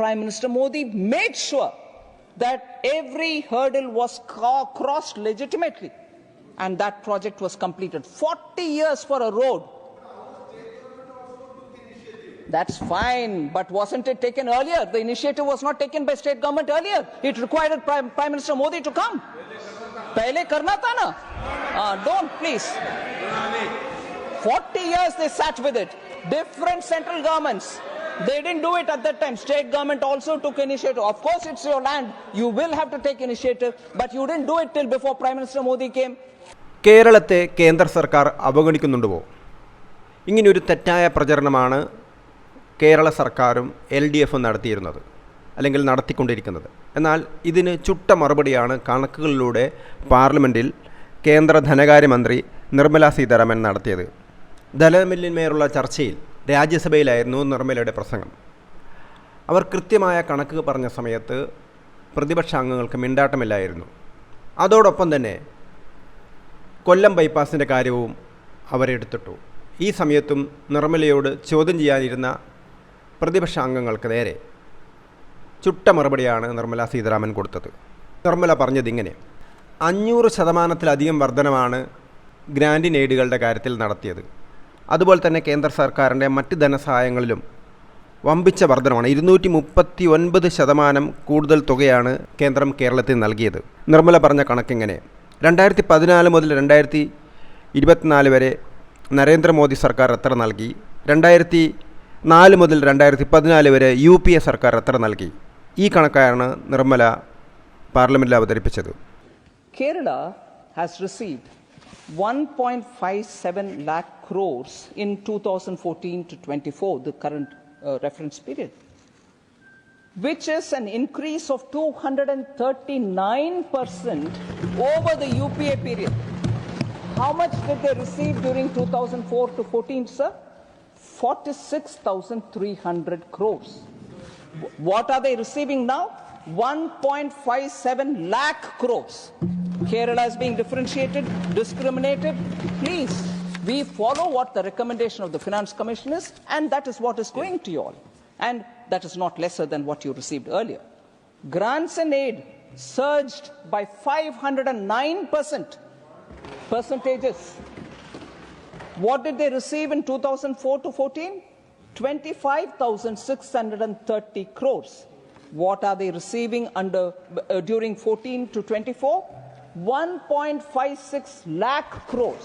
Prime Minister Modi made sure that every hurdle was crossed legitimately and that project was completed. 40 years for a road. That's fine, but wasn't it taken earlier? The initiative was not taken by state government earlier. It required Prime, Prime Minister Modi to come. Pehle karna tha na. Uh, don't, please. 40 years they sat with it. Different central governments, they didn't do it at that time. State government also took initiative. Of course it's your land. You will have to take initiative but you didn't do it till before prime minister modi came. കേരളത്തെ കേന്ദ്ര സർക്കാർ അവഗണിക്കുന്നുണ്ടോ ഇങ്ങനെയൊരു തെറ്റായ പ്രചരണമാണ് കേരള സർക്കാരും L D എഫും നടത്തിയിരുന്നത് അല്ലെങ്കിൽ നടത്തിക്കൊണ്ടിരിക്കുന്നത്. എന്നാൽ ഇതിന് ചുട്ട മറുപടിയാണ് കണക്കുകളിലൂടെ പാർലമെന്റിൽ കേന്ദ്ര ധനകാര്യമന്ത്രി നിർമ്മല സീതാരാമൻ നടത്തിയത്. ധനമില്ലിന്മേലുള്ള ചർച്ചയിൽ രാജ്യസഭയിലായിരുന്നു നിർമ്മലയുടെ പ്രസംഗം. അവർ കൃത്യമായ കണക്ക് പറഞ്ഞ സമയത്ത് പ്രതിപക്ഷ അംഗങ്ങൾക്ക് മിണ്ടാട്ടമില്ലായിരുന്നു. അതോടൊപ്പം തന്നെ കൊല്ലം ബൈപ്പാസിന്റെ കാര്യവും അവരെടുത്തിട്ടു ഈ സമയത്തും നിർമ്മലയോട് ചോദ്യം ചെയ്യാനിരുന്ന പ്രതിപക്ഷ അംഗങ്ങൾക്ക് നേരെ ചുട്ട മറുപടിയാണ് നിർമ്മല സീതാരാമൻ കൊടുത്തത്. നിർമ്മല പറഞ്ഞത് ഇങ്ങനെ അഞ്ഞൂറ് ശതമാനത്തിലധികം വർധനമാണ് ഗ്രാൻഡിൻ കാര്യത്തിൽ നടത്തിയത്. അതുപോലെ തന്നെ കേന്ദ്ര സർക്കാരിന്റെ മറ്റ് ധനസഹായങ്ങളിലും വമ്പിച്ച വർധനമാണ് ഇരുന്നൂറ്റി മുപ്പത്തി ഒൻപത് ശതമാനം കൂടുതൽ തുകയാണ് കേന്ദ്രം കേരളത്തിൽ നൽകിയത്. നിർമ്മല പറഞ്ഞ കണക്കിങ്ങനെ? രണ്ടായിരത്തി പതിനാല് മുതൽ രണ്ടായിരത്തി ഇരുപത്തിനാല് വരെ നരേന്ദ്രമോദി സർക്കാർ എത്ര നൽകി? രണ്ടായിരത്തി നാല് മുതൽ രണ്ടായിരത്തി പതിനാല് വരെ യു പി എ സർക്കാർ എത്ര നൽകി? ഈ കണക്കാണ് നിർമ്മല പാർലമെന്റിൽ അവതരിപ്പിച്ചത്. Kerala has received 1.57 lakh crores in 2014 to 24 the current uh, reference period which is an increase of 239% over the UPA period. How much did they receive during 2004 to 14, sir? 46,300 crores. What are they receiving now? 1.57 lakh crores. Kerala is being differentiated, discriminated. Please, we follow what the recommendation of the Finance Commission is, and that is what is going to you all. And that is not lesser than what you received earlier. Grants and aid surged by 509% percentages. What did they receive in 2004 to 14? 25,630 crores. What are they receiving under uh, during 14 to 24? 1.56 lakh crores.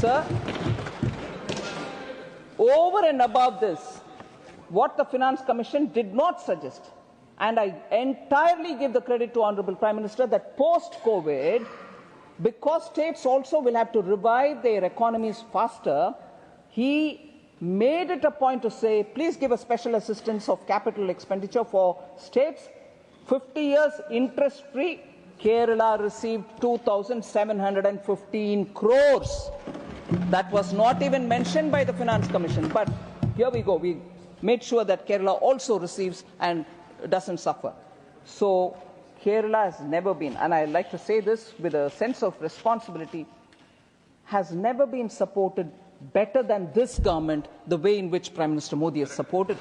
Sir, over and above this, what the Finance Commission did not suggest, and I entirely give the credit to Honorable Prime Minister that post COVID, because states also will have to revive their economies faster, he made it a point to say, please give a special assistance of capital expenditure for states. 50 years interest free. Kerala received 2,715 crores. That was not even mentioned by the Finance Commission. But here we go. We made sure that Kerala also receives and doesn't suffer. So Kerala has never been, and I like to say this with a sense of responsibility, has never been supported better than this government, the way in which Prime Minister Modi has supported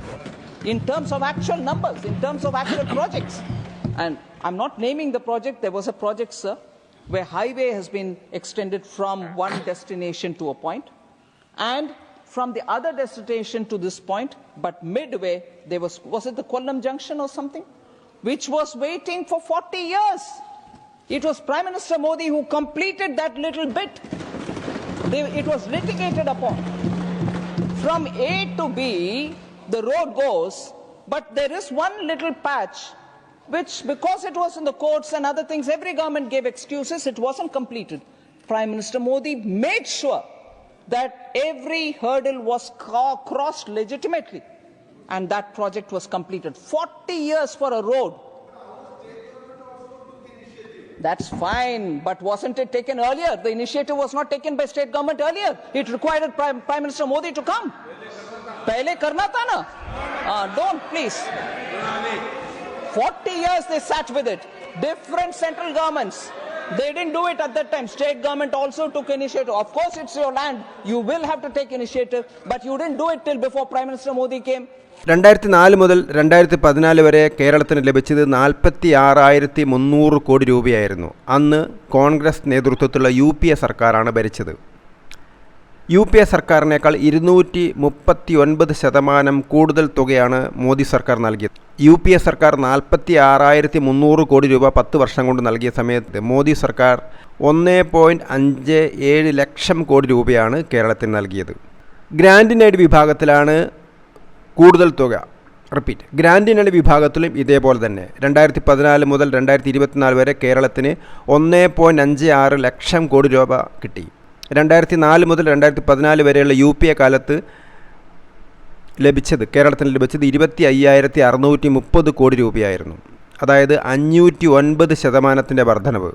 in terms of actual numbers, in terms of actual projects. And I'm not naming the project, there was a project, sir, where highway has been extended from one destination to a point, and from the other destination to this point, but midway there was was it the Kollam junction or something? Which was waiting for 40 years. It was Prime Minister Modi who completed that little bit. They, it was litigated upon. From A to B, the road goes, but there is one little patch which, because it was in the courts and other things, every government gave excuses, it wasn't completed. Prime Minister Modi made sure that every hurdle was crossed legitimately and that project was completed. 40 years for a road. That's fine, but wasn't it taken earlier? The initiative was not taken by state government earlier. It required Prime, Prime Minister Modi to come. Pehle karna tha na. Uh, don't, please. 40 years they sat with it. Different central governments. They didn't do it at that time. State government also took initiative. Of course, it's your land. You will have to take initiative, but you didn't do it till before Prime Minister Modi came. രണ്ടായിരത്തി നാല് മുതൽ രണ്ടായിരത്തി പതിനാല് വരെ കേരളത്തിന് ലഭിച്ചത് നാൽപ്പത്തി ആറായിരത്തി മുന്നൂറ് കോടി രൂപയായിരുന്നു അന്ന് കോൺഗ്രസ് നേതൃത്വത്തിലുള്ള യു പി എ സർക്കാരാണ് ഭരിച്ചത് യു പി എ സർക്കാരിനേക്കാൾ ഇരുന്നൂറ്റി മുപ്പത്തി ഒൻപത് ശതമാനം കൂടുതൽ തുകയാണ് മോദി സർക്കാർ നൽകിയത്. യു പി എ സർക്കാർ നാൽപ്പത്തി ആറായിരത്തി മുന്നൂറ് കോടി രൂപ പത്ത് വർഷം കൊണ്ട് നൽകിയ സമയത്ത് മോദി സർക്കാർ ഒന്ന് പോയിന്റ് അഞ്ച് ഏഴ് ലക്ഷം കോടി രൂപയാണ് കേരളത്തിന് നൽകിയത്. ഗ്രാൻഡ് വിഭാഗത്തിലാണ് കൂടുതൽ തുക. റിപ്പീറ്റ് ഗ്രാൻഡിനടി വിഭാഗത്തിലും ഇതേപോലെ തന്നെ. രണ്ടായിരത്തി പതിനാല് മുതൽ രണ്ടായിരത്തി ഇരുപത്തിനാല് വരെ കേരളത്തിന് ഒന്ന് പോയിന്റ് അഞ്ച് ആറ് ലക്ഷം കോടി രൂപ കിട്ടി. രണ്ടായിരത്തി നാല് മുതൽ രണ്ടായിരത്തി പതിനാല് വരെയുള്ള യു പി എ കാലത്ത് ലഭിച്ചത് കേരളത്തിന് ലഭിച്ചത് ഇരുപത്തി അയ്യായിരത്തി അറുന്നൂറ്റി മുപ്പത് കോടി രൂപയായിരുന്നു. അതായത് അഞ്ഞൂറ്റി ഒൻപത് ശതമാനത്തിന്റെ വർധനവ്.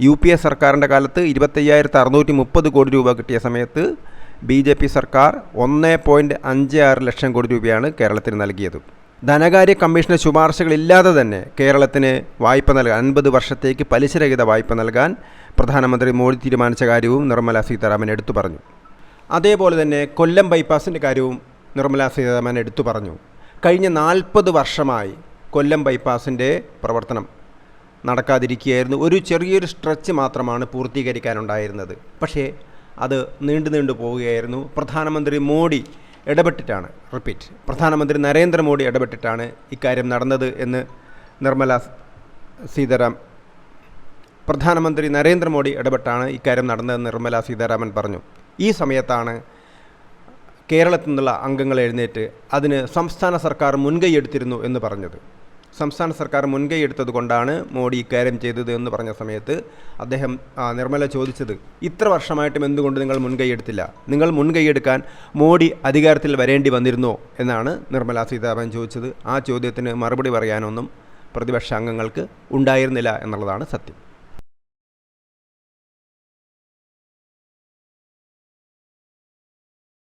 യു പി എ സർക്കാരിന്റെ കാലത്ത് ഇരുപത്തയ്യായിരത്തി അറുന്നൂറ്റി മുപ്പത് കോടി രൂപ കിട്ടിയ സമയത്ത് ബി ജെ പി സർക്കാർ ഒന്ന് പോയിന്റ് അഞ്ച് ആറ് ലക്ഷം കോടി രൂപയാണ് കേരളത്തിന് നൽകിയത്. ധനകാര്യ കമ്മീഷന്റെ ശുപാർശകളില്ലാതെ തന്നെ കേരളത്തിന് വായ്പ നൽകാൻ അൻപത് വർഷത്തേക്ക് പലിശരഹിത വായ്പ നൽകാൻ പ്രധാനമന്ത്രി മോദി തീരുമാനിച്ച കാര്യവും നിർമ്മല സീതാരാമൻ എടുത്തു പറഞ്ഞു. അതേപോലെ തന്നെ കൊല്ലം ബൈപ്പാസിന്റെ കാര്യവും നിർമ്മല സീതാരാമൻ എടുത്തു പറഞ്ഞു. കഴിഞ്ഞ നാൽപ്പത് വർഷമായി കൊല്ലം ബൈപ്പാസിന്റെ പ്രവർത്തനം നടക്കാതിരിക്കുകയായിരുന്നു. ഒരു ചെറിയൊരു സ്ട്രെച്ച് മാത്രമാണ് പൂർത്തീകരിക്കാനുണ്ടായിരുന്നത്. പക്ഷേ അത് നീണ്ടു നീണ്ടു പോവുകയായിരുന്നു. പ്രധാനമന്ത്രി മോഡി ഇടപെട്ടിട്ടാണ്. റിപ്പീറ്റ് പ്രധാനമന്ത്രി നരേന്ദ്രമോദി ഇടപെട്ടിട്ടാണ് ഇക്കാര്യം നടന്നത് എന്ന് നിർമ്മല സീതാരാം പ്രധാനമന്ത്രി നരേന്ദ്രമോദി ഇടപെട്ടാണ് ഇക്കാര്യം നടന്നതെന്ന് നിർമ്മല സീതാരാമൻ പറഞ്ഞു. ഈ സമയത്താണ് കേരളത്തിൽ നിന്നുള്ള അംഗങ്ങൾ എഴുന്നേറ്റ് അതിന് സംസ്ഥാന സർക്കാർ മുൻകൈ എടുത്തിരുന്നു എന്ന് പറഞ്ഞത്. സംസ്ഥാന സർക്കാർ മുൻകൈ എടുത്തതുകൊണ്ടാണ് മോഡി ഇക്കാര്യം ചെയ്തത് എന്ന് പറഞ്ഞ സമയത്ത് അദ്ദേഹം നിർമ്മല ചോദിച്ചത്. ഇത്ര വർഷമായിട്ടും എന്തുകൊണ്ട് നിങ്ങൾ മുൻകൈ എടുത്തില്ല? നിങ്ങൾ മുൻകൈ എടുക്കാൻ മോഡി അധികാരത്തിൽ വരേണ്ടി വന്നിരുന്നോ? എന്നാണ് നിർമ്മല സീതാരാമൻ ചോദിച്ചത്. ആ ചോദ്യത്തിന് മറുപടി പറയാനൊന്നും പ്രതിപക്ഷ അംഗങ്ങൾക്ക് ഉണ്ടായിരുന്നില്ല എന്നുള്ളതാണ് സത്യം.